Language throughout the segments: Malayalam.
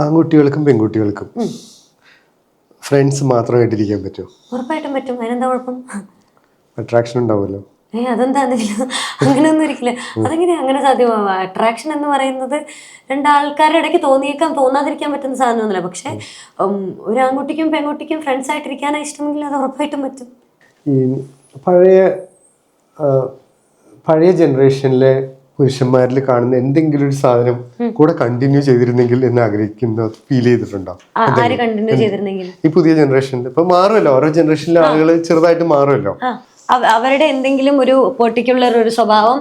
ആൺകുട്ടികൾക്കും പെൺകുട്ടികൾക്കും ഫ്രണ്ട്സ് മാത്രമായിട്ടിരിക്കാൻ പറ്റുമോ? ഉറപ്പായിട്ടും പറ്റും. അതിനെന്താ കുഴപ്പം? അട്രാക്ഷൻ ഉണ്ടാവുമല്ലോ. ഏ അതെന്താ? അങ്ങനെയൊന്നും ഇരിക്കില്ല. അതെങ്ങനെയാ അങ്ങനെ സാധ്യമാവുക അട്രാക്ഷൻ എന്ന് പറയുന്നത് രണ്ടാൾക്കാരുടെ ഇടയ്ക്ക് തോന്നിയേക്കാൻ തോന്നാതിരിക്കാൻ പറ്റുന്ന സാധനമൊന്നുമില്ല. പക്ഷെ ഒരു ആൺകുട്ടിക്കും പെൺകുട്ടിക്കും ഫ്രണ്ട്സ് ആയിട്ടിരിക്കാനാ ഇഷ്ടമെങ്കിൽ അത് ഉറപ്പായിട്ടും പറ്റും. ഈ പഴയ പഴയ ജനറേഷനിലെ പുരുഷന്മാരിൽ കാണുന്ന എന്തെങ്കിലും ഒരു സാധനം കൂടെ കണ്ടിന്യൂ ചെയ്തിരുന്നെങ്കിൽ എന്ന് ആഗ്രഹിക്കുന്ന ഫീൽ ചെയ്തിട്ടുണ്ടോ? ഈ പുതിയ ജനറേഷനിൽ ഇപ്പൊ മാറുമല്ലോ. ഓരോ ജനറേഷനിലെ ആളുകൾ ചെറുതായിട്ട് മാറുമല്ലോ. അവരുടെ എന്തെങ്കിലും ഒരു പെർട്ടിക്കുലർ ഒരു സ്വഭാവം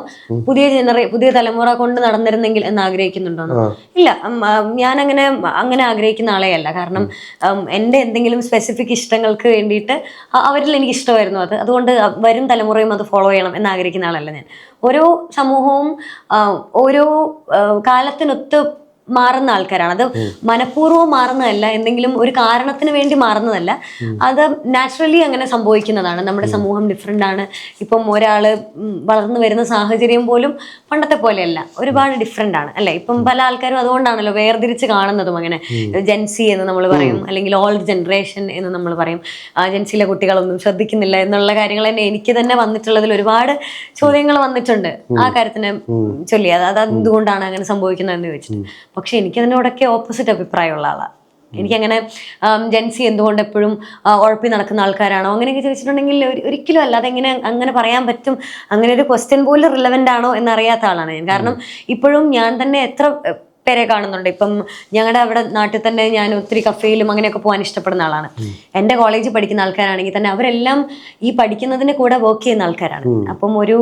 പുതിയ ജനറേ പുതിയ തലമുറ കൊണ്ട് നടന്നിരുന്നെങ്കിൽ എന്ന് ആഗ്രഹിക്കുന്നുണ്ടോ? ഇല്ല ഞാൻ അങ്ങനെ അങ്ങനെ ആഗ്രഹിക്കുന്ന ആളെയല്ല കാരണം എന്റെ എന്റെ എന്തെങ്കിലും സ്പെസിഫിക് ഇഷ്ടങ്ങൾക്ക് വേണ്ടിയിട്ട് അവരിൽ എനിക്ക് ഇഷ്ടമായിരുന്നു അത്. അതുകൊണ്ട് വരും തലമുറയും അത് ഫോളോ ചെയ്യണം എന്ന് ആഗ്രഹിക്കുന്ന ആളല്ല ഞാൻ. ഓരോ സമൂഹവും ഓരോ കാലത്തിനൊത്ത് മാറുന്ന ആൾക്കാരാണ്. അത് മനഃപൂർവം മാറുന്നതല്ല എന്തെങ്കിലും ഒരു കാരണത്തിന് വേണ്ടി മാറുന്നതല്ല. അത് നാച്ചുറലി അങ്ങനെ സംഭവിക്കുന്നതാണ്. നമ്മുടെ സമൂഹം ഡിഫറെന്റ് ആണ്. ഇപ്പം ഒരാൾ വളർന്നു വരുന്ന സാഹചര്യം പോലും പണ്ടത്തെ പോലെയല്ല. ഒരുപാട് ഡിഫറെന്റ് ആണ് അല്ലേ? ഇപ്പം പല ആൾക്കാരും അതുകൊണ്ടാണല്ലോ വേർതിരിച്ച് കാണുന്നതും അങ്ങനെ. ജെൻസി എന്ന് നമ്മൾ പറയും അല്ലെങ്കിൽ ഓൾഡ് ജനറേഷൻ എന്ന് നമ്മൾ പറയും. ആ, ജെൻസിയിലെ കുട്ടികളൊന്നും ശ്രദ്ധിക്കുന്നില്ല എന്നുള്ള കാര്യങ്ങൾ തന്നെ എനിക്ക് തന്നെ വന്നിട്ടുള്ളതിൽ ഒരുപാട് ചോദ്യങ്ങൾ വന്നിട്ടുണ്ട്. ആ കാര്യത്തിനെ ചൊല്ലി അത് അത് എന്തുകൊണ്ടാണ് അങ്ങനെ സംഭവിക്കുന്നതെന്ന് ചോദിച്ചിട്ട്. പക്ഷെ എനിക്ക് അതിനോടൊക്കെ ഓപ്പോസിറ്റ് അഭിപ്രായമുള്ള ആളാണ് എനിക്കങ്ങനെ ജെൻസി എന്തുകൊണ്ട് എപ്പോഴും ഉഴപ്പി നടക്കുന്ന ആൾക്കാരാണോ? അങ്ങനെയൊക്കെ ചോദിച്ചിട്ടുണ്ടെങ്കിൽ ഒരു- ഒരിക്കലും അല്ല അതെങ്ങനെ അങ്ങനെ പറയാൻ പറ്റും. അങ്ങനെ ഒരു ക്വസ്റ്റ്യൻ പോലും റിലവന്റ് ആണോ എന്നറിയാത്ത ആളാണ് ഞാൻ. കാരണം ഇപ്പോഴും ഞാൻ തന്നെ എത്ര പേരെ കാണുന്നുണ്ട്. ഇപ്പം ഞങ്ങളുടെ അവിടെ നാട്ടിൽ തന്നെ ഞാൻ ഒത്തിരി കഫേയിലും അങ്ങനെയൊക്കെ പോകാൻ ഇഷ്ടപ്പെടുന്ന ആളാണ്. എന്റെ കോളേജിൽ പഠിക്കുന്ന ആൾക്കാരാണെങ്കിൽ തന്നെ അവരെല്ലാം ഈ പഠിക്കുന്നതിന് കൂടെ വർക്ക് ചെയ്യുന്ന ആൾക്കാരാണ്. അപ്പം ഒരു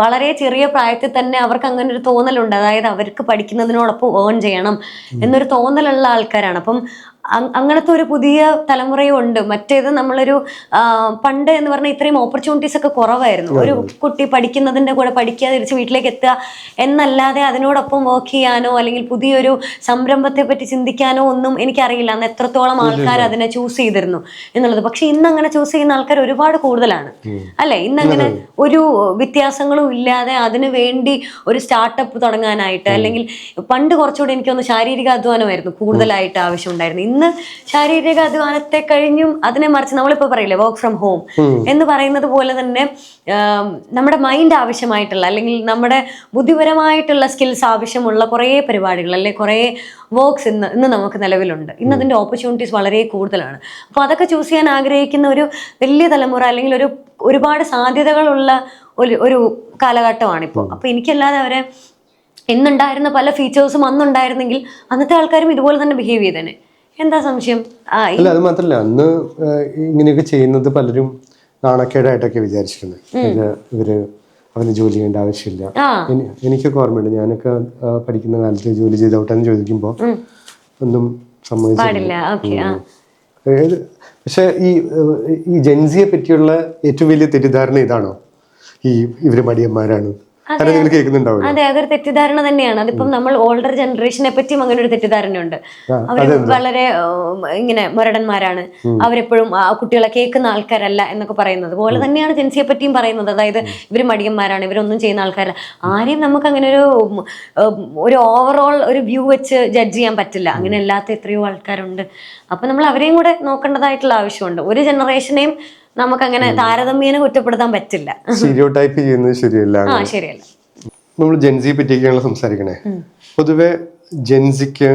വളരെ ചെറിയ പ്രായത്തിൽ തന്നെ അവർക്ക് അങ്ങനെ ഒരു തോന്നലുണ്ട്. അതായത് അവർക്ക് പഠിക്കുന്നതിനോടൊപ്പം ഏൺ ചെയ്യണം എന്നൊരു തോന്നലുള്ള ആൾക്കാരാണ്. അപ്പം അങ്ങനത്തെ ഒരു പുതിയ തലമുറയും ഉണ്ട് മറ്റേത് നമ്മളൊരു പണ്ട് എന്ന് പറഞ്ഞാൽ ഇത്രയും ഓപ്പർച്യൂണിറ്റീസ് ഒക്കെ കുറവായിരുന്നു. ഒരു കുട്ടി പഠിക്കുന്നതിന്റെ കൂടെ പഠിക്കാതെ തിരിച്ച് വീട്ടിലേക്ക് എത്തുക എന്നല്ലാതെ അതിനോടൊപ്പം വർക്ക് ചെയ്യാനോ അല്ലെങ്കിൽ പുതിയൊരു സംരംഭത്തെ പറ്റി ചിന്തിക്കാനോ ഒന്നും എനിക്കറിയില്ല. അന്ന് എത്രത്തോളം ആൾക്കാർ അതിനെ ചൂസ് ചെയ്തിരുന്നു എന്നുള്ളത്. പക്ഷെ ഇന്ന് അങ്ങനെ ചൂസ് ചെയ്യുന്ന ആൾക്കാർ ഒരുപാട് കൂടുതലാണ്. അല്ലെ? ഇന്ന് അങ്ങനെ ഒരു വ്യത്യാസങ്ങളും ഇല്ലാതെ അതിനു വേണ്ടി ഒരു സ്റ്റാർട്ടപ്പ് തുടങ്ങാനായിട്ട് അല്ലെങ്കിൽ പണ്ട് കുറച്ചുകൂടി എനിക്കൊന്ന് ശാരീരിക അധ്വാനമായിരുന്നു. കൂടുതലായിട്ട് ആവശ്യമുണ്ടായിരുന്നു. ഇന്ന് ശാരീരിക അധ്വാനത്തെ കഴിഞ്ഞും അതിനെ മറിച്ച് നമ്മളിപ്പോൾ പറയില്ലേ വർക്ക് ഫ്രം ഹോം എന്ന് പറയുന്നത് പോലെ തന്നെ നമ്മുടെ മൈൻഡ് ആവശ്യമായിട്ടുള്ള അല്ലെങ്കിൽ നമ്മുടെ ബുദ്ധിപരമായിട്ടുള്ള സ്കിൽസ് ആവശ്യമുള്ള കുറേ പരിപാടികൾ അല്ലെ കുറേ വർക്ക്സ് ഇന്ന് ഇന്ന് നമുക്ക് നിലവിലുണ്ട്. ഇന്ന് അതിന്റെ ഓപ്പർച്യൂണിറ്റീസ് വളരെ കൂടുതലാണ്. അപ്പോൾ അതൊക്കെ ചൂസ് ചെയ്യാൻ ആഗ്രഹിക്കുന്ന ഒരു വലിയ തലമുറ അല്ലെങ്കിൽ ഒരു ഒരുപാട് സാധ്യതകളുള്ള ഒരു ഒരു കാലഘട്ടമാണിപ്പോൾ അപ്പോൾ എനിക്കല്ലാതെ അവരെ ഇന്നുണ്ടായിരുന്ന പല ഫീച്ചേഴ്സും അന്നുണ്ടായിരുന്നെങ്കിൽ അന്നത്തെ ആൾക്കാരും ഇതുപോലെ തന്നെ ബിഹേവ് ചെയ്തേനെ. എന്താ സംശയം? അല്ല അത് മാത്രല്ല. അന്ന് ഇങ്ങനെയൊക്കെ ചെയ്യുന്നത് പലരും നാണക്കേടായിട്ടൊക്കെ വിചാരിച്ചിട്ടുണ്ട്. ഇത് ഇവർ അവന് ജോലി ചെയ്യേണ്ട ആവശ്യമില്ല. എനിക്കൊക്കെ ഓർമ്മയുണ്ട്. ഞാനൊക്കെ പഠിക്കുന്ന കാലത്ത് ജോലി ചെയ്തോട്ടെന്ന് ചോദിക്കുമ്പോൾ ഒന്നും സമ്മതിച്ചില്ല. പക്ഷെ ഈ ഈ ജെൻസിയെ പറ്റിയുള്ള ഏറ്റവും വലിയ തെറ്റിദ്ധാരണ ഇതാണോ? ഈ ഇവർ മടിയന്മാരാണ്. അതെ. അതൊരു തെറ്റിദ്ധാരണ തന്നെയാണ്. അതിപ്പം നമ്മൾ ഓൾഡർ ജനറേഷനെ പറ്റിയും അങ്ങനെ ഒരു തെറ്റിദ്ധാരണയുണ്ട്. അവർ വളരെ ഇങ്ങനെ മുരടന്മാരാണ്. അവരെപ്പോഴും ആ കുട്ടികളെ കേൾക്കുന്ന ആൾക്കാരല്ല എന്നൊക്കെ പറയുന്നത്. പോലെ തന്നെയാണ് ജെൻസിയെ പറ്റിയും പറയുന്നത്. അതായത് ഇവർ മടിയന്മാരാണ് ഇവരൊന്നും ചെയ്യുന്ന ആൾക്കാരല്ല. ആരെയും നമുക്ക് അങ്ങനെ ഒരു ഒരു ഓവറോൾ ഒരു വ്യൂ വെച്ച് ജഡ്ജ് ചെയ്യാൻ പറ്റില്ല. അങ്ങനെ അല്ലാത്ത എത്രയോ ആൾക്കാരുണ്ട്. അപ്പൊ നമ്മൾ അവരെയും കൂടെ നോക്കേണ്ടതായിട്ടുള്ള ആവശ്യമുണ്ട്. ഒരു ജനറേഷനെയും നമുക്കങ്ങനെ താരതമ്യേന കുറ്റപ്പെടുത്താൻ പറ്റില്ല. സ്റ്റീരിയോടൈപ്പ് ചെയ്യുന്നത് ശരിയല്ല. ആ ശരിയല്ല. നമ്മൾ ജെൻസിയെ പറ്റിയൊക്കെയാണ് സംസാരിക്കണേ. പൊതുവെ ജെൻസിക്ക്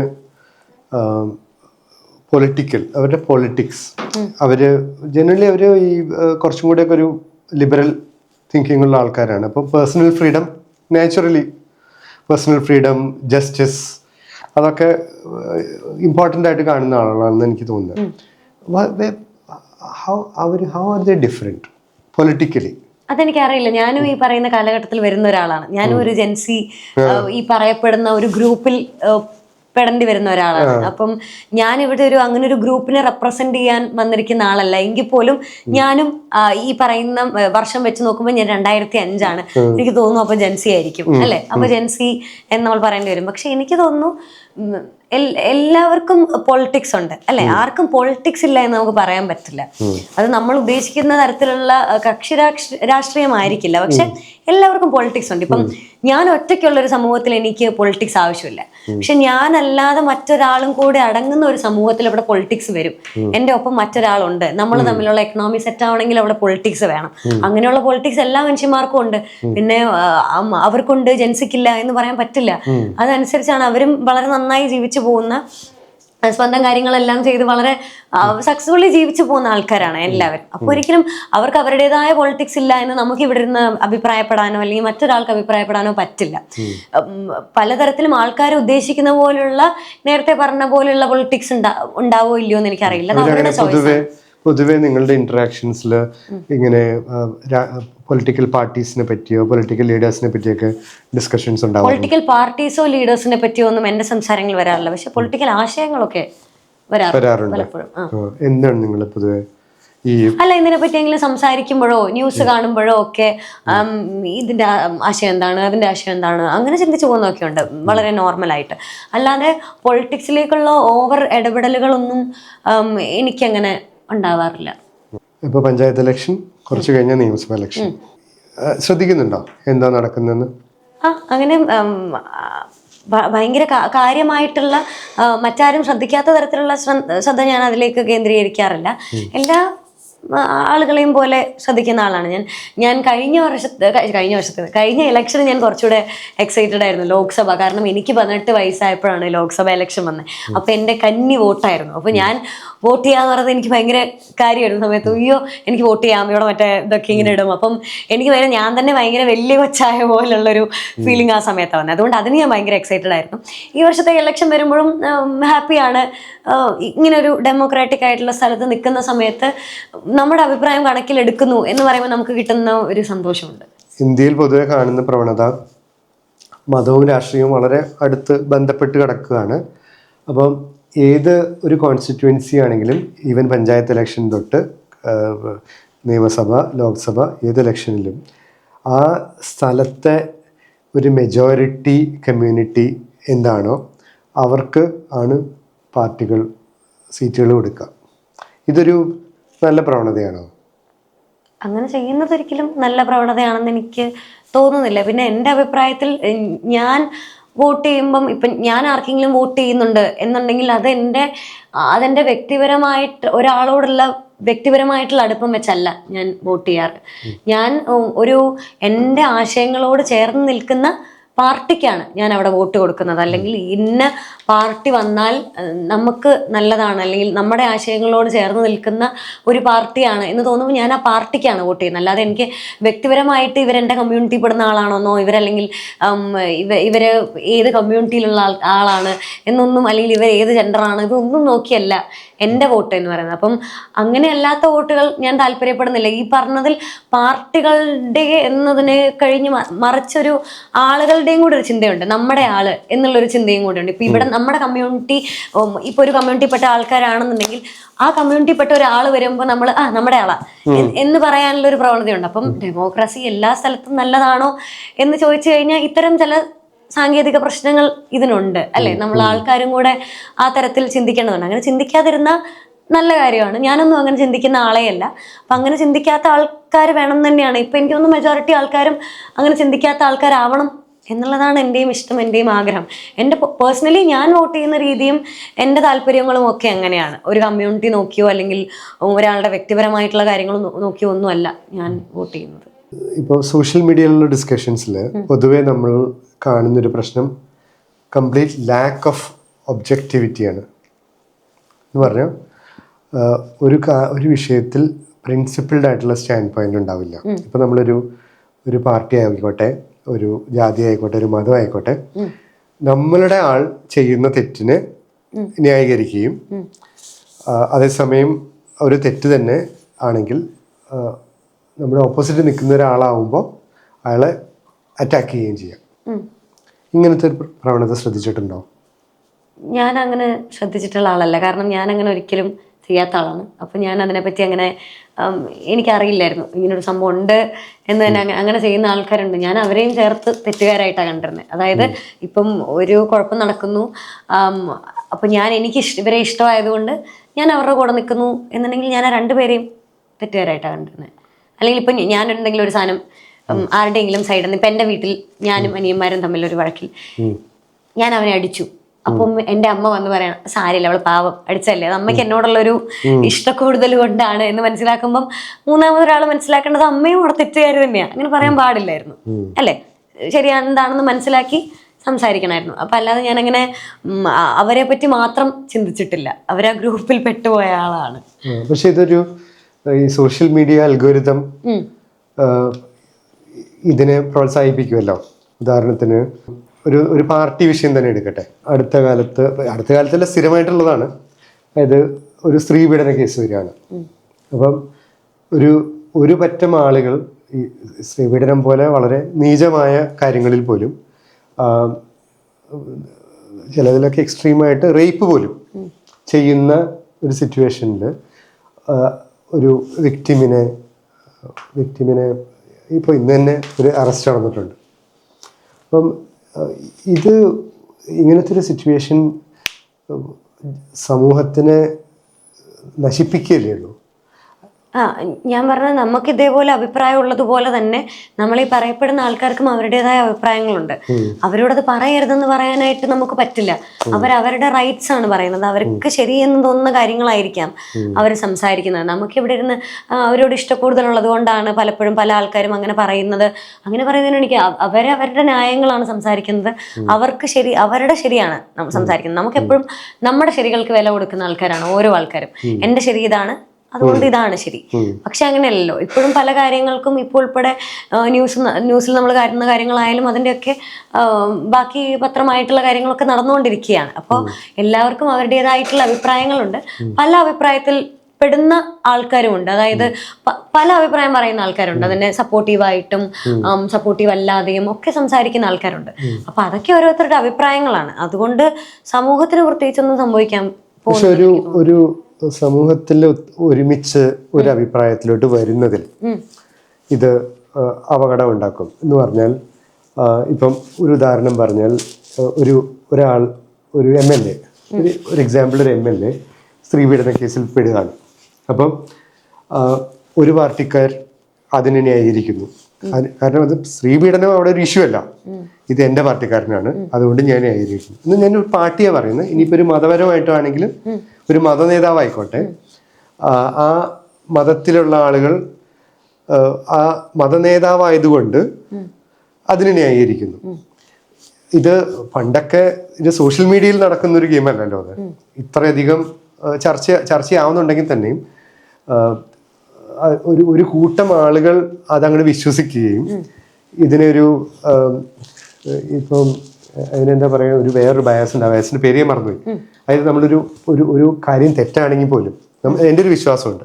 പൊളിറ്റിക്കൽ അവരുടെ പൊളിറ്റിക്സ് അവർ ജനറലി അവർ ഈ കുറച്ചും കൂടെയൊക്കെ ഒരു ലിബറൽ തിങ്കിങ് ഉള്ള ആൾക്കാരാണ്. അപ്പോൾ personal freedom naturally personal freedom justice അതൊക്കെ ഇമ്പോർട്ടന്റ് ആയിട്ട് കാണുന്ന ആളുകളാണെന്ന് എനിക്ക് തോന്നുന്നത് how our how are the different politically അതെനിക്കറിയില്ല. ഞാനും ഈ പറയുന്ന കാലഘട്ടത്തിൽ വരുന്ന ഒരാളാണ്. ഞാനും ഒരു ജെൻസി ഈ പറയപ്പെടുന്ന ഒരു ഗ്രൂപ്പിൽ പെടേണ്ടി വരുന്ന ഒരാളാണ്. അപ്പം ഞാൻ ഇവിടെ ഒരു അങ്ങനെ ഒരു ഗ്രൂപ്പിനെ റെപ്രസെന്റ് ചെയ്യാൻ വന്നിരിക്കുന്ന ആളല്ല. എങ്കിൽ പോലും ഞാനും ഈ പറയുന്ന വർഷം വെച്ച് നോക്കുമ്പോൾ ഞാൻ രണ്ടായിരത്തി അഞ്ചാണ് എനിക്ക് തോന്നുന്നു അപ്പൊ ജെൻസി ആയിരിക്കും. അല്ലെ? അപ്പൊ ജെൻസി എന്ന് നമ്മൾ പറയേണ്ടി വരും. പക്ഷെ എനിക്ക് തോന്നുന്നു എല്ലാവർക്കും പൊളിറ്റിക്സ് ഉണ്ട്. അല്ലെ? ആർക്കും പൊളിറ്റിക്സ് ഇല്ല എന്ന് നമുക്ക് പറയാൻ പറ്റില്ല. അത് നമ്മൾ ഉദ്ദേശിക്കുന്ന തരത്തിലുള്ള കക്ഷി രാഷ്ട്രീയമായിരിക്കില്ല. പക്ഷെ എല്ലാവർക്കും പൊളിറ്റിക്സ് ഉണ്ട്. ഇപ്പം ഞാൻ ഒറ്റയ്ക്കുള്ള ഒരു സമൂഹത്തിൽ എനിക്ക് പൊളിറ്റിക്സ് ആവശ്യമില്ല. പക്ഷെ ഞാനല്ലാതെ മറ്റൊരാളും കൂടെ അടങ്ങുന്ന ഒരു സമൂഹത്തിൽ അവിടെ പൊളിറ്റിക്സ് വരും. എന്റെ ഒപ്പം മറ്റൊരാളുണ്ട്. നമ്മൾ തമ്മിലുള്ള എക്കണോമി സെറ്റ് ആവണമെങ്കിൽ അവിടെ പൊളിറ്റിക്സ് വേണം. അങ്ങനെയുള്ള പൊളിറ്റിക്സ് എല്ലാ മനുഷ്യന്മാർക്കും ഉണ്ട്. പിന്നെ അവർക്കുണ്ട് ജൻസിക്കില്ല എന്ന് പറയാൻ പറ്റില്ല. അതനുസരിച്ചാണ് അവരും വളരെ നന്നായി ജീവിച്ചു പോകുന്ന സ്വന്തം കാര്യങ്ങളെല്ലാം ചെയ്ത് വളരെ സക്സസ്ഫുള്ളി ജീവിച്ചു പോകുന്ന ആൾക്കാരാണ് എല്ലാവരും. അപ്പോൾ ഒരിക്കലും അവർക്ക് അവരുടേതായ പൊളിറ്റിക്സ് ഇല്ല എന്ന് നമുക്ക് ഇവിടെ ഇരുന്ന് അഭിപ്രായപ്പെടാനോ അല്ലെങ്കിൽ മറ്റൊരാൾക്ക് അഭിപ്രായപ്പെടാനോ പറ്റില്ല. പലതരത്തിലും ആൾക്കാർ ഉദ്ദേശിക്കുന്ന പോലുള്ള നേരത്തെ പറഞ്ഞ പോലെയുള്ള പൊളിറ്റിക്സ് ഉണ്ടാ ഉണ്ടാവോ ഇല്ലയോ എന്ന് എനിക്കറിയില്ല. അത് അവരുടെ ചോയ്സ് പൊതുവെ നിങ്ങളുടെ ഇന്ററാക്ഷൻസിൽ ഇങ്ങനെ പൊളിറ്റിക്കൽ പാർട്ടീസിനെ പറ്റിയോ പൊളിറ്റിക്കൽ ലീഡേഴ്സിനെ പറ്റിയൊക്കെ ഡിസ്കഷൻസ് ഉണ്ടാവും. പൊളിറ്റിക്കൽ പാർട്ടീസോ ലീഡേഴ്സിനെ പറ്റിയോ ഒന്നും എന്റെ സംസാരങ്ങൾ വരാറില്ല. പക്ഷെ പൊളിറ്റിക്കൽ ആശയങ്ങളൊക്കെ വരാറുണ്ട് എന്താണ് നിങ്ങൾ പൊതുവെ അല്ല ഇതിനെ പറ്റിയെങ്കിലും സംസാരിക്കുമ്പോഴോ ന്യൂസ് കാണുമ്പോഴോ ഒക്കെ ഇതിന്റെ ആശയം എന്താണ് അതിന്റെ ആശയം എന്താണ് അങ്ങനെ ചിന്തിച്ചു പോകുന്നതൊക്കെ ഉണ്ട്. വളരെ നോർമലായിട്ട്. അല്ലാതെ പൊളിറ്റിക്സിലേക്കുള്ള ഓവർ ഇടപെടലുകളൊന്നും എനിക്കങ്ങനെ ഉണ്ടാവാറില്ല. ഇപ്പോൾ പഞ്ചായത്ത് ഇലക്ഷൻ കുറച്ച് കഴിഞ്ഞ നിയമസഭ ഇലക്ഷൻ. ശ്രദ്ധിക്കുന്നുണ്ടോ? എന്താ നടക്കുന്നതെന്ന്? ആ അങ്ങനെ ഭയങ്കര കാര്യമായിട്ടുള്ള മറ്റാരും ശ്രദ്ധിക്കാത്ത തരത്തിലുള്ള ശ്രദ്ധ ഞാൻ അതിലേക്ക് കേന്ദ്രീകരിക്കാറില്ല. എല്ലാ ആളുകളെയും പോലെ ശ്രദ്ധിക്കുന്ന ആളാണ് ഞാൻ. ഞാൻ കഴിഞ്ഞ വർഷത്തെ കഴിഞ്ഞ വർഷത്തെ കഴിഞ്ഞ ഇലക്ഷന് ഞാൻ കുറച്ചുകൂടെ എക്സൈറ്റഡ് ആയിരുന്നു ലോക്സഭ. കാരണം എനിക്ക് പതിനെട്ട് വയസ്സായപ്പോഴാണ് ലോക്സഭ ഇലക്ഷൻ വന്നത് അപ്പൊ എന്റെ കന്നി വോട്ടായിരുന്നു. അപ്പോൾ ഞാൻ വോട്ട് ചെയ്യാന്ന് പറയുന്നത് എനിക്ക് ഭയങ്കര കാര്യമായിരുന്നു സമയത്ത്. അയ്യോ എനിക്ക് വോട്ട് ചെയ്യാം ഇവിടെ മറ്റേ ഇതൊക്കെ ഇങ്ങനെ ഇടും. അപ്പം എനിക്ക് വരെ ഞാൻ തന്നെ ഭയങ്കര വലിയ കൊച്ചായ പോലുള്ളൊരു ഫീലിംഗ് ആ സമയത്താണ് വന്നത്. അതുകൊണ്ട് അതിന് ഞാൻ ഭയങ്കര എക്സൈറ്റഡ് ആയിരുന്നു. ഈ വർഷത്തെ ഇലക്ഷൻ വരുമ്പോഴും ഹാപ്പിയാണ് ഇങ്ങനെ ഒരു ഡെമോക്രാറ്റിക് ആയിട്ടുള്ള സ്ഥലത്ത് നിൽക്കുന്ന സമയത്ത് നമ്മുടെ അഭിപ്രായം കണക്കിലെടുക്കുന്നു എന്ന് പറയുമ്പോൾ നമുക്ക് കിട്ടുന്ന ഒരു സന്തോഷമുണ്ട്. ഇന്ത്യയിൽ പൊതുവെ കാണുന്ന പ്രവണത മതവും രാഷ്ട്രീയവും വളരെ അടുത്ത് ബന്ധപ്പെട്ട് കിടക്കുകയാണ്. അപ്പം ഏത് ഒരു കോൺസ്റ്റിറ്റ്യുവൻസി ആണെങ്കിലും ഈവൻ പഞ്ചായത്ത് ഇലക്ഷൻ തൊട്ട് നിയമസഭ ലോക്സഭ ഏത് ഇലക്ഷനിലും ആ സ്ഥലത്തെ ഒരു മെജോറിറ്റി കമ്മ്യൂണിറ്റി എന്താണോ അവർക്ക് ആണ് പാർട്ടികൾ സീറ്റുകൾ കൊടുക്കുക. ഇതൊരു നല്ല പ്രവണതയാണോ? അങ്ങനെ ചെയ്യുന്നത് ഒരിക്കലും നല്ല പ്രവണതയാണെന്ന് എനിക്ക് തോന്നുന്നില്ല. പിന്നെ എന്റെ അഭിപ്രായത്തിൽ ഞാൻ വോട്ട് ചെയ്യുമ്പം ഇപ്പം ഞാൻ ആർക്കെങ്കിലും വോട്ട് ചെയ്യുന്നുണ്ട് എന്നുണ്ടെങ്കിൽ അത് എന്റെ അതെന്റെ വ്യക്തിപരമായിട്ട് ഒരാളോടുള്ള വ്യക്തിപരമായിട്ടുള്ള അടുപ്പം വെച്ചല്ല ഞാൻ വോട്ട് ചെയ്യാറ്. ഞാൻ ഒരു എന്റെ ആശയങ്ങളോട് ചേർന്ന് നിൽക്കുന്ന പാർട്ടിക്കാണ് ഞാൻ അവിടെ വോട്ട് കൊടുക്കുന്നത്. അല്ലെങ്കിൽ ഇന്ന പാർട്ടി വന്നാൽ നമുക്ക് നല്ലതാണ്. അല്ലെങ്കിൽ നമ്മുടെ ആശയങ്ങളോട് ചേർന്ന് നിൽക്കുന്ന ഒരു പാർട്ടിയാണ് എന്ന് തോന്നുമ്പോൾ ഞാൻ ആ പാർട്ടിക്കാണ് വോട്ട് ചെയ്യുന്നത്. അല്ലാതെ എനിക്ക് വ്യക്തിപരമായിട്ട് ഇവരെന്റെ കമ്മ്യൂണിറ്റി പെടുന്ന ആളാണെന്നോ ഇവരല്ലെങ്കിൽ ഇവ ഇവർ ഏത് കമ്മ്യൂണിറ്റിയിലുള്ള ആളാണ് എന്നൊന്നും അല്ലെങ്കിൽ ഇവർ ഏത് ജെൻഡറാണ് ഇതൊന്നും നോക്കിയല്ല എന്റെ വോട്ട് എന്ന് പറയുന്നത്. അപ്പം അങ്ങനെയല്ലാത്ത വോട്ടുകൾ ഞാൻ താല്പര്യപ്പെടുന്നില്ല. ഈ പറഞ്ഞതിൽ പാർട്ടികളുടെ എന്നതിനെ കഴിഞ്ഞ് മറിച്ചൊരു മറിച്ചൊരു ആളുകളുടെയും കൂടെ ഒരു ചിന്തയുണ്ട്. നമ്മുടെ ആൾ എന്നുള്ളൊരു ചിന്തയും കൂടെ ഉണ്ട് ഇപ്പൊ ഇവിടെ നമ്മുടെ കമ്മ്യൂണിറ്റി ഇപ്പൊ ഒരു കമ്മ്യൂണിറ്റിപ്പെട്ട ആൾക്കാരാണെന്നുണ്ടെങ്കിൽ ആ കമ്മ്യൂണിറ്റിപ്പെട്ട ഒരാൾ വരുമ്പോൾ നമ്മൾ ആ നമ്മുടെ ആളാ. എന്ന് പറയാനുള്ള ഒരു പ്രവണതയുണ്ട്. അപ്പം ഡെമോക്രസി എല്ലാ സ്ഥലത്തും നല്ലതാണോ എന്ന് ചോദിച്ചു കഴിഞ്ഞാൽ ഇത്തരം ചില സാങ്കേതിക പ്രശ്നങ്ങൾ ഇതിനുണ്ട്. അല്ലെ? നമ്മൾ ആൾക്കാരും കൂടെ ആ തരത്തിൽ ചിന്തിക്കേണ്ടതുണ്ട്. അങ്ങനെ ചിന്തിക്കാതിരുന്ന നല്ല കാര്യമാണ്. ഞാനൊന്നും അങ്ങനെ ചിന്തിക്കുന്ന ആളെയല്ല അപ്പം അങ്ങനെ ചിന്തിക്കാത്ത ആൾക്കാർ വേണം തന്നെയാണ്. ഇപ്പം എനിക്കൊന്നും മെജോറിറ്റി ആൾക്കാരും അങ്ങനെ ചിന്തിക്കാത്ത ആൾക്കാരാവണം എന്നുള്ളതാണ് എന്റെയും ഇഷ്ടം എന്റെയും ആഗ്രഹം. എന്റെ പേഴ്സണലി ഞാൻ വോട്ട് ചെയ്യുന്ന രീതിയും എന്റെ താല്പര്യങ്ങളും ഒക്കെ അങ്ങനെയാണ്. ഒരു കമ്മ്യൂണിറ്റി നോക്കിയോ അല്ലെങ്കിൽ ഒരാളുടെ വ്യക്തിപരമായിട്ടുള്ള കാര്യങ്ങൾ നോക്കിയോ ഒന്നുമല്ല ഞാൻ വോട്ട് ചെയ്യുന്നത്. ഇപ്പോൾ സോഷ്യൽ മീഡിയയിലുള്ള ഡിസ്കഷൻസിൽ പൊതുവെ നമ്മൾ കാണുന്നൊരു പ്രശ്നം കംപ്ലീറ്റ് ലാക്ക് ഓഫ് ഒബ്ജക്റ്റിവിറ്റിയാണ് എന്ന് പറഞ്ഞാൽ ഒരു ഒരു വിഷയത്തിൽ പ്രിൻസിപ്പിൾഡ് ആയിട്ടുള്ള സ്റ്റാൻഡ് പോയിന്റ് ഉണ്ടാവില്ല ഇപ്പം നമ്മളൊരു ഒരു പാർട്ടി ആയിക്കോട്ടെ ഒരു ജാതി ആയിക്കോട്ടെ ഒരു മതം ആയിക്കോട്ടെ നമ്മളുടെ ആൾ ചെയ്യുന്ന തെറ്റിന് ന്യായീകരിക്കുകയും അതേസമയം ഒരു തെറ്റ് തന്നെ ആണെങ്കിൽ നമ്മുടെ ഓപ്പോസിറ്റ് നിൽക്കുന്ന ഒരാളാവുമ്പോൾ അയാളെ അറ്റാക്ക് ചെയ്യുകയും ചെയ്യാം. ഇങ്ങനത്തെ ഒരു പ്രവണത ശ്രദ്ധിച്ചിട്ടുണ്ടോ? ഞാൻ അങ്ങനെ ശ്രദ്ധിച്ചിട്ടുള്ള ആളല്ല. കാരണം ഞാൻ അങ്ങനെ ഒരിക്കലും ചെയ്യാത്ത ആളാണ്. അപ്പം ഞാൻ അതിനെപ്പറ്റി അങ്ങനെ എനിക്കറിയില്ലായിരുന്നു. ഇങ്ങനൊരു സംഭവം ഉണ്ട് എന്ന് തന്നെ അങ്ങനെ ചെയ്യുന്ന ആൾക്കാരുണ്ട്. ഞാൻ അവരെയും ചേർത്ത് തെറ്റുകാരായിട്ടാണ് കണ്ടിരുന്നത് അതായത് ഇപ്പം ഒരു കുഴപ്പം നടക്കുന്നു. അപ്പം ഞാൻ എനിക്ക് ഇവരെ ഇഷ്ടമായതുകൊണ്ട് ഞാൻ അവരുടെ കൂടെ നിൽക്കുന്നു എന്നുണ്ടെങ്കിൽ ഞാൻ ആ രണ്ടുപേരെയും തെറ്റുകാരായിട്ടാണ് കണ്ടിരുന്നത് അല്ലെങ്കിൽ ഇപ്പം ഞാൻ എന്തെങ്കിലും ഒരു സാധനം ആരുടെയെങ്കിലും സൈഡിൽ നിന്ന് ഇപ്പം എന്റെ വീട്ടിൽ ഞാനും അനിയന്മാരും തമ്മിലൊരു ഒരു വഴക്കിൽ ഞാൻ അവനെ അടിച്ചു. അപ്പം എന്റെ അമ്മ വന്ന് പറയണം സാരില്ല അവൾ പാവം അടിച്ചല്ലേ? അത് അമ്മയ്ക്ക് എന്നോടുള്ള ഒരു ഇഷ്ടക്കൂടുതൽ കൊണ്ടാണ്. എന്ന് മനസ്സിലാക്കുമ്പം മൂന്നാമതൊരാൾ മനസ്സിലാക്കേണ്ടത് അമ്മയും അവിടെ തെറ്റുകാരി തന്നെയാണ് അങ്ങനെ പറയാൻ പാടില്ലായിരുന്നു. അല്ലേ? ശരി എന്താണെന്ന് മനസ്സിലാക്കി സംസാരിക്കണമായിരുന്നു അപ്പം അല്ലാതെ ഞാൻ അങ്ങനെ അവരെ പറ്റി മാത്രം ചിന്തിച്ചിട്ടില്ല. അവരാ ഗ്രൂപ്പിൽ പെട്ടുപോയ ആളാണ്. പക്ഷേ പക്ഷെ ഇതൊരു ഈ സോഷ്യൽ മീഡിയ അൽഗോരിതം ഇതിനെ പ്രോത്സാഹിപ്പിക്കുമല്ലോ. ഉദാഹരണത്തിന് ഒരു ഒരു പാർട്ടി വിഷയം തന്നെ എടുക്കട്ടെ. അടുത്ത കാലത്ത് അടുത്ത കാലത്തല്ല സ്ഥിരമായിട്ടുള്ളതാണ്. അതായത് ഒരു സ്ത്രീ പീഡന കേസ് വരികയാണ്. അപ്പം ഒരു ഒരു പറ്റം ആളുകൾ ഈ സ്ത്രീ പീഡനം പോലെ വളരെ നീചമായ കാര്യങ്ങളിൽ പോലും ചിലതിലൊക്കെ എക്സ്ട്രീമായിട്ട് റേപ്പ് പോലും ചെയ്യുന്ന ഒരു സിറ്റുവേഷനിൽ ഒരു വിക്ടിമിനെ വിക്ടിമിനെ ഇപ്പോൾ ഇന്ന് തന്നെ ഒരു അറസ്റ്റ് നടന്നിട്ടുണ്ട്. അപ്പം ഇത് ഇങ്ങനത്തെ ഒരു സിറ്റുവേഷൻ സമൂഹത്തിനെ നശിപ്പിക്കുകയല്ലേ ഉള്ളൂ? ആ ഞാൻ പറഞ്ഞത് നമുക്ക് ഇതേപോലെ അഭിപ്രായം ഉള്ളതുപോലെ തന്നെ നമ്മൾ ഈ പറയപ്പെടുന്ന ആൾക്കാർക്കും അവരുടേതായ അഭിപ്രായങ്ങളുണ്ട്. അവരോടത് പറയരുതെന്ന് പറയാനായിട്ട് നമുക്ക് പറ്റില്ല. അവർ അവരുടെ റൈറ്റ്സ് ആണ് പറയുന്നത്. അവർക്ക് ശരിയെന്ന് തോന്നുന്ന കാര്യങ്ങളായിരിക്കാം അവർ സംസാരിക്കുന്നത്. നമുക്ക് ഇവിടെ ഇരുന്ന് അവരോട് ഇഷ്ടക്കൂടുതലുള്ളത് കൊണ്ടാണ് പലപ്പോഴും പല ആൾക്കാരും അങ്ങനെ പറയുന്നത്. അങ്ങനെ പറയുന്നതിന് എനിക്ക് അവർ അവരുടെ ന്യായങ്ങളാണ് സംസാരിക്കുന്നത്. അവർക്ക് ശരി അവരുടെ ശരിയാണ് സംസാരിക്കുന്നത്. നമുക്ക് എപ്പോഴും നമ്മുടെ ശരികൾക്ക് വില കൊടുക്കുന്ന ആൾക്കാരാണ് ഓരോ ആൾക്കാരും. എന്റെ ശരി ഇതാണ് അതുകൊണ്ട് ഇതാണ് ശരി. പക്ഷെ അങ്ങനെയല്ലല്ലോ. ഇപ്പോഴും പല കാര്യങ്ങൾക്കും ഇപ്പോൾ ഉൾപ്പെടെ ന്യൂസ് ന്യൂസിൽ നമ്മൾ കാണുന്ന കാര്യങ്ങളായാലും അതിന്റെയൊക്കെ ബാക്കി പത്രമായിട്ടുള്ള കാര്യങ്ങളൊക്കെ നടന്നുകൊണ്ടിരിക്കുകയാണ്. അപ്പോൾ എല്ലാവർക്കും അവരുടേതായിട്ടുള്ള അഭിപ്രായങ്ങളുണ്ട്. പല അഭിപ്രായത്തിൽ പെടുന്ന ആൾക്കാരുമുണ്ട്. അതായത് പല അഭിപ്രായം പറയുന്ന ആൾക്കാരുണ്ട്. അതിനെ സപ്പോർട്ടീവായിട്ടും സപ്പോർട്ടീവ് അല്ലാതെയും ഒക്കെ സംസാരിക്കുന്ന ആൾക്കാരുണ്ട്. അപ്പൊ അതൊക്കെ ഓരോരുത്തരുടെ അഭിപ്രായങ്ങളാണ്. അതുകൊണ്ട് സമൂഹത്തിന് പ്രത്യേകിച്ചൊന്നും സംഭവിക്കാൻ പക്ഷെ ഒരു ഒരു സമൂഹത്തിൽ ഒരുമിച്ച് ഒരു അഭിപ്രായത്തിലോട്ട് വരുന്നതിൽ ഇത് അപകടം ഉണ്ടാക്കും എന്ന് പറഞ്ഞാൽ ഇപ്പം ഒരു ഉദാഹരണം പറഞ്ഞാൽ ഒരു ഒരാൾ ഒരു എം എൽ എ ഒരു എക്സാമ്പിൾ ഒരു എം എൽ എ സ്ത്രീ പീഡന കേസിൽ പെടുകയാണ്. അപ്പം ഒരു പാർട്ടിക്കാർ അതിനെ ന്യായീകരിക്കുന്നു. കാരണം അത് സ്ത്രീ പീഡനം അവിടെ ഒരു ഇഷ്യൂ അല്ല. ഇത് എന്റെ പാർട്ടിക്കാരനാണ്. അതുകൊണ്ട് ഞാൻ ന്യായീകരിക്കുന്നു. ഇന്ന് ഞാൻ ഒരു പാർട്ടിയാണ് പറയുന്നത്. ഇനിയിപ്പോൾ ഒരു മതപരമായിട്ടാണെങ്കിലും ഒരു മത നേതാവായിക്കോട്ടെ ആ, മതത്തിലുള്ള ആളുകൾ ആ, മത നേതാവായതുകൊണ്ട് അതിനെ ന്യായീകരിക്കുന്നു. ഇത് പണ്ടൊക്കെ ഇത് സോഷ്യൽ മീഡിയയിൽ നടക്കുന്ന ഒരു ഗെയിം അല്ലല്ലോ അത് ഇത്രയധികം ചർച്ച ചർച്ചയാവുന്നുണ്ടെങ്കിൽ തന്നെയും ഒരു ഒരു കൂട്ടം ആളുകൾ അതങ്ങോട്ട് വിശ്വസിക്കുകയും ഇതിനൊരു ഇപ്പം അതിനെന്താ പറയുക ഒരു വേറൊരു ബയസ് ഉണ്ട്. ആ ബയാസിന്റെ പേരേ മറന്നുപോയി. അതായത് നമ്മളൊരു ഒരു ഒരു കാര്യം തെറ്റാണെങ്കിൽ പോലും എന്റെ എന്റെ ഒരു വിശ്വാസമുണ്ട്.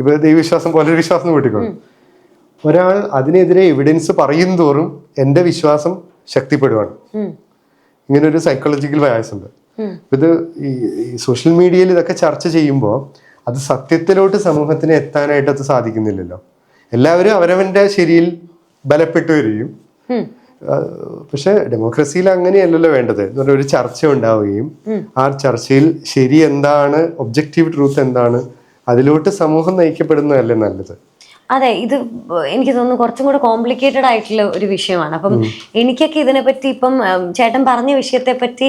ഇപ്പൊ ദൈവവിശ്വാസം പോലെ ഒരു വിശ്വാസം കൂട്ടിക്കോളും ഒരാൾ അതിനെതിരെ എവിഡൻസ് പറയും തോറും എന്റെ വിശ്വാസം ശക്തിപ്പെടുവാണ്. ഇങ്ങനെ ഒരു സൈക്കോളജിക്കൽ വയസ് ഉണ്ട്. ഇത് ഈ സോഷ്യൽ മീഡിയയിൽ ഇതൊക്കെ ചർച്ച ചെയ്യുമ്പോൾ അത് സത്യത്തിലോട്ട് സമൂഹത്തിന് എത്താനായിട്ട് അത് സാധിക്കുന്നില്ലല്ലോ. എല്ലാവരും അവരവന്റെ ശരിയിൽ ബലപ്പെട്ടു വരികയും പക്ഷെ ഡെമോക്രസിയിൽ അങ്ങനെയല്ലല്ലോ വേണ്ടത് എന്ന് പറഞ്ഞാൽ ഒരു ചർച്ച ഉണ്ടാവുകയും ആ ചർച്ചയിൽ ശരി എന്താണ് ഒബ്ജക്റ്റീവ് ട്രൂത്ത് എന്താണ് അതിലോട്ട് സമൂഹം നയിക്കപ്പെടുന്നതല്ലേ നല്ലത്? അതെ ഇത് എനിക്ക് തോന്നുന്നു കുറച്ചും കൂടെ കോംപ്ലിക്കേറ്റഡ് ആയിട്ടുള്ള ഒരു വിഷയമാണ്. അപ്പം എനിക്കൊക്കെ ഇതിനെപ്പറ്റി ഇപ്പം ചേട്ടൻ പറഞ്ഞ വിഷയത്തെ പറ്റി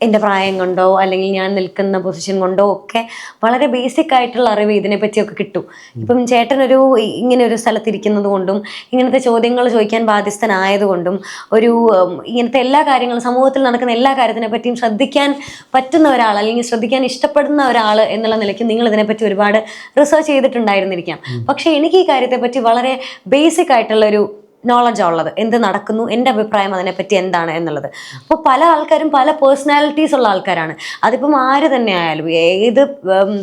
എന്റെ പ്രായം കൊണ്ടോ അല്ലെങ്കിൽ ഞാൻ നിൽക്കുന്ന പൊസിഷൻ കൊണ്ടോ ഒക്കെ വളരെ ബേസിക് ആയിട്ടുള്ള അറിവ് ഇതിനെപ്പറ്റിയൊക്കെ കിട്ടും. ഇപ്പം ചേട്ടനൊരു ഇങ്ങനെ ഒരു സ്ഥലത്തിരിക്കുന്നത് കൊണ്ടും ഇങ്ങനത്തെ ചോദ്യങ്ങൾ ചോദിക്കാൻ ബാധ്യസ്ഥനായതുകൊണ്ടും ഒരു ഇങ്ങനത്തെ എല്ലാ കാര്യങ്ങളും സമൂഹത്തിൽ നടക്കുന്ന എല്ലാ കാര്യത്തിനെ പറ്റിയും ശ്രദ്ധിക്കാൻ പറ്റുന്ന ഒരാൾ അല്ലെങ്കിൽ ശ്രദ്ധിക്കാൻ ഇഷ്ടപ്പെടുന്ന ഒരാൾ എന്നുള്ള നിലയ്ക്ക് നിങ്ങൾ ഇതിനെപ്പറ്റി ഒരുപാട് റിസർച്ച് ചെയ്തിട്ടുണ്ടായിരുന്നിരിക്കാം. പക്ഷേ എനിക്ക് ഈ കാര്യത്തെപ്പറ്റി വളരെ ബേസിക് ആയിട്ടുള്ള നോളജ് ഉള്ളത്. എന്ത് നടക്കുന്നു എന്റെ അഭിപ്രായം അതിനെപ്പറ്റി എന്താണ് എന്നുള്ളത്. അപ്പോൾ പല ആൾക്കാരും പല പേഴ്സണാലിറ്റീസ് ഉള്ള ആൾക്കാരാണ്. അതിപ്പം ആര് തന്നെ ആയാലും ഏത്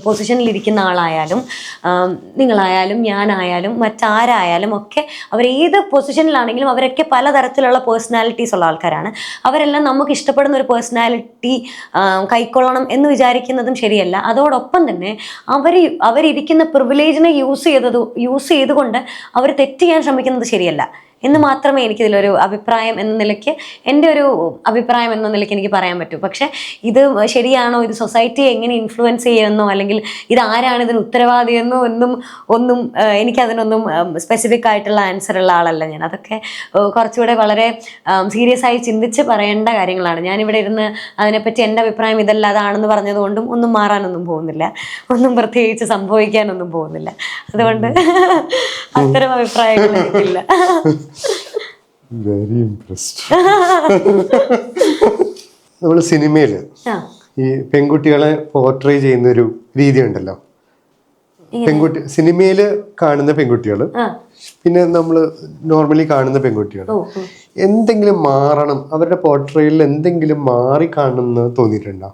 പൊസിഷനിൽ ഇരിക്കുന്ന ആളായാലും നിങ്ങളായാലും ഞാനായാലും മറ്റാരായാലും ഒക്കെ അവർ ഏത് പൊസിഷനിലാണെങ്കിലും അവരൊക്കെ പലതരത്തിലുള്ള പേഴ്സണാലിറ്റീസ് ഉള്ള ആൾക്കാരാണ്. അവരെല്ലാം നമുക്ക് ഇഷ്ടപ്പെടുന്ന ഒരു പേഴ്സണാലിറ്റി കൈക്കൊള്ളണം എന്ന് വിചാരിക്കുന്നതും ശരിയല്ല. അതോടൊപ്പം തന്നെ അവർ അവരിരിക്കുന്ന പ്രിവിലേജിനെ യൂസ് ചെയ്തത് യൂസ് ചെയ്തുകൊണ്ട് അവർ തെറ്റ് ചെയ്യാൻ ശ്രമിക്കുന്നത് ശരിയല്ല. എന്ന് മാത്രമേ എനിക്കിതിലൊരു അഭിപ്രായം എന്ന നിലയ്ക്ക് എന്റെ ഒരു അഭിപ്രായം എന്ന നിലയ്ക്ക് എനിക്ക് പറയാൻ പറ്റൂ. പക്ഷേ ഇത് ശരിയാണോ? ഇത് സൊസൈറ്റിയെ എങ്ങനെ ഇൻഫ്ലുവൻസ് ചെയ്യുമെന്നോ? അല്ലെങ്കിൽ ഇത് ആരാണ് ഇതിന് ഉത്തരവാദിയെന്നോ? ഒന്നും ഒന്നും എനിക്കതിനൊന്നും സ്പെസിഫിക് ആയിട്ടുള്ള ആൻസർ ഉള്ള ആളല്ല ഞാൻ. അതൊക്കെ കുറച്ചുകൂടെ വളരെ സീരിയസ് ആയി ചിന്തിച്ച് പറയേണ്ട കാര്യങ്ങളാണ്. ഞാനിവിടെ ഇരുന്ന് അതിനെപ്പറ്റി എന്റെ അഭിപ്രായം ഇതല്ല അതാണെന്ന് പറഞ്ഞതുകൊണ്ടും ഒന്നും മാറാനൊന്നും പോകുന്നില്ല. ഒന്നും പ്രത്യേകിച്ച് സംഭവിക്കാനൊന്നും പോകുന്നില്ല. അതുകൊണ്ട് അത്തരം അഭിപ്രായങ്ങൾ എനിക്കില്ല. വെരി ഇംപ്രസ്ഡ് നമ്മൾ സിനിമയിൽ ഈ പെൺകുട്ടികളെ പോർട്രേ ചെയ്യുന്ന ഒരു രീതി ഉണ്ടല്ലോ പെൺകുട്ടി സിനിമയിൽ കാണുന്ന പെൺകുട്ടികൾ പിന്നെ നമ്മൾ നോർമലി കാണുന്ന പെൺകുട്ടികൾ. എന്തെങ്കിലും മാറണം അവരുടെ പോർട്രേയിൽ എന്തെങ്കിലും മാറി കാണണം എന്ന് തോന്നിയിട്ടുണ്ടോ?